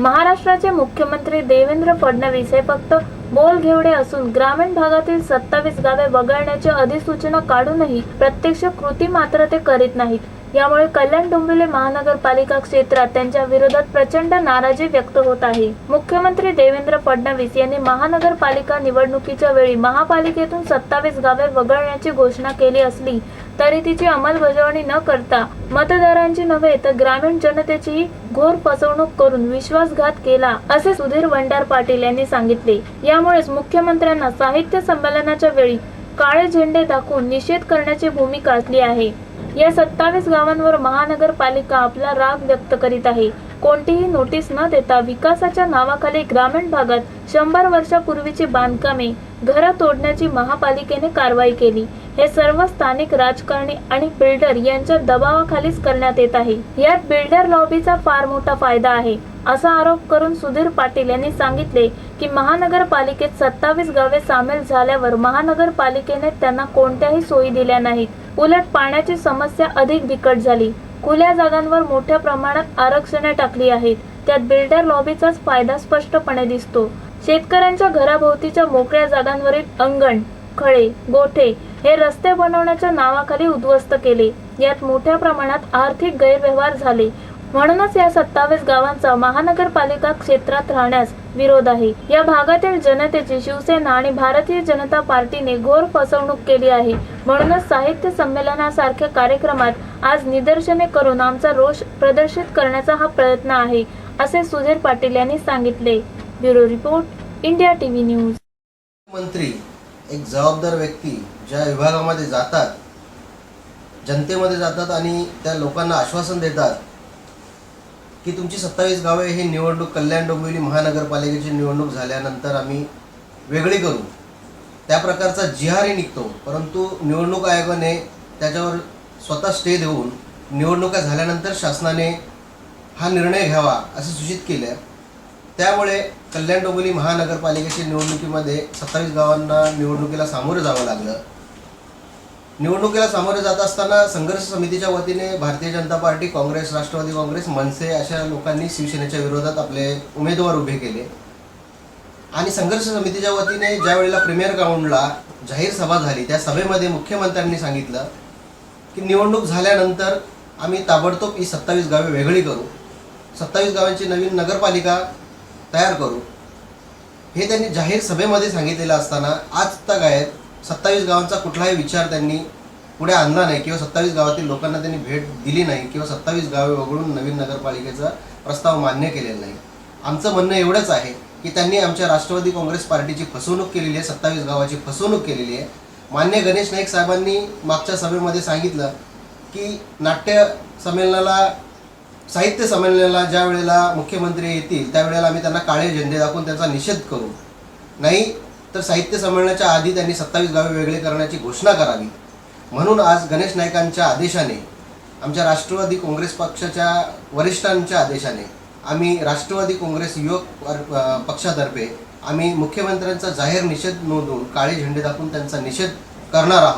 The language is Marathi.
महाराष्ट्राचे मुख्यमंत्री देवेंद्र फडणवीस हे फक्त बोल घेवडे असून ग्रामीण भागातील सत्तावीस गावे वगळण्याची अधिसूचना काढूनही प्रत्यक्ष कृती मात्र ते करीत नाहीत. यामुळे कल्याण डोंबिवली महानगरपालिका क्षेत्रात त्यांच्या विरोधात प्रचंड नाराजी व्यक्त होत आहे. मुख्यमंत्री देवेंद्र फडणवीस यांनी महानगरपालिका निवडणुकीच्या वेळी महापालिकेतून सत्तावीस गावे वगळण्याची घोषणा केली असली तरी तिची अंमलबजावणी न करता मतदारांची नव्हे तर ग्रामीण जनतेचीही घोर फसवणूक करून विश्वासघात केला असे सुधीर वंडार पाटील यांनी सांगितले. यामुळेच मुख्यमंत्र्यांना साहित्य संमेलनाच्या वेळी काळे झेंडे दाखवून निषेध करण्याची भूमिका असली आहे. या सत्तावीस गावांवर महानगरपालिका आपला राग व्यक्त करीत आहे. कोणतीही नोटीस न देता विकासाच्या नावाखाली ग्रामीण भागात शंभर वर्षापूर्वीची बांधकामे घरा तोडण्याची महापालिकेने कारवाई केली. हे सर्व स्थानिक राजकारणी आणि बिल्डर यांच्या दबावाखालीच करण्यात येत आहे. यात बिल्डर लॉबीचा फार मोठा फायदा आहे. असा आरोप करून सुधीर पाटील यांनी सांगितले की महानगरपालिकेत सत्तावीस गावे सामील झाल्यावर महानगरपालिकेने त्यांना कोणत्याही सोयी दिल्या नाहीत. उलट पाण्याची समस्या अधिक बिकट झाली. खुल्या जागांवर मोठ्या प्रमाणात आरक्षणे टाकली आहेत. त्यात बिल्डर लॉबीचाच फायदा स्पष्टपणे दिसतो. शेतकऱ्यांच्या घराभोवतीच्या मोकळ्या जागांवरील अंगण खळे गोठे हे रस्ते बनवण्याच्या नावाखाली उद्ध्वस्त केले. यात मोठ्या प्रमाणात आर्थिक गैरव्यवहार झाले. म्हणूनच या सत्तावीस गावांचा महानगरपालिका क्षेत्रात राहण्यास विरोध आहे. या भागातील जनतेची शिवसेना आणि भारतीय जनता पार्टीने घोर फसवणूक केली आहे. म्हणूनच साहित्य संमेलनासारख्या कार्यक्रमात आज निदर्शने करून आमचा रोष प्रदर्शित करण्याचा हा प्रयत्न आहे असे सुधीर पाटील यांनी सांगितले. Bureau report India TV news. मंत्री एक जबाबदार व्यक्ती ज्या विभागामध्ये जातात जनतेमध्ये जातात आणि त्या लोकांना आश्वासन देतात की तुमची सत्तावीस गावे ही निवडणूक कल्याण डोंबिवली महानगरपालिकेची निवडणूक झाल्यानंतर आम्ही वेगळी करू. त्या प्रकारचा जिहारही निघतो परंतु निवडणूक आयोगाने त्याच्यावर स्वतः स्टे देऊन निवडणुका झाल्यानंतर शासनाने हा निर्णय घ्यावा असं सूचित केलं त्यामुळे कल्याण डोंबिवली महानगरपालिकेच्या निवडणुकीमध्ये सत्तावीस गावांना निवडणुकीला सामोरं जावं लागलं. निवडणुकीला सामोरे जात असताना संघर्ष समितीच्या वतीने भारतीय जनता पार्टी काँग्रेस राष्ट्रवादी काँग्रेस मनसे अशा लोकांनी शिवसेनेच्या विरोधात आपले उमेदवार उभे केले. आणि संघर्ष समितीच्या वतीने ज्या वेळेला प्रीमियर ग्राउंडला जाहीर सभा झाली त्या सभेमध्ये मुख्यमंत्र्यांनी सांगितलं की निवडणूक झाल्यानंतर आम्ही ताबडतोब ही सत्तावीस गावे वेगळी करू. सत्तावीस गावांची नवीन नगरपालिका तयार करू. हे त्यांनी जाहीर सभेमध्ये सांगितलेलं असताना आज तक आहेत सत्तावीस गावांचा कुठलाही विचार त्यांनी पुढे आणला नाही किंवा सत्तावीस गावातील लोकांना त्यांनी भेट दिली नाही किंवा सत्तावीस गावे वगळून नवीन नगरपालिकेचा प्रस्ताव मान्य केलेला नाही. आमचं म्हणणं एवढंच आहे की त्यांनी आमच्या राष्ट्रवादी काँग्रेस पार्टीची फसवणूक केलेली आहे सत्तावीस गावाची फसवणूक केलेली आहे. मान्य गणेश नाईक साहेबांनी मागच्या सभेमध्ये सांगितलं की नाट्य संमेलनाला साहित्य संमेलनाला ज्या वेळेला मुख्यमंत्री येतील त्यावेळेला आम्ही त्यांना काळे झेंडे दाखवून त्यांचा निषेध करू. नाही तर साहित्य संमेलनाच्या आधी त्यांनी सत्तावीस गावे वेगळे करण्याची घोषणा करावी. म्हणून आज गणेश नाईकांच्या आदेशाने आमच्या राष्ट्रवादी काँग्रेस पक्षाच्या वरिष्ठांच्या आदेशाने आम्ही राष्ट्रवादी काँग्रेस युवक पक्षातर्फे आम्ही मुख्यमंत्र्यांचा जाहीर निषेध नोंदवून काळे झेंडे दाखवून त्यांचा निषेध करणार आहोत.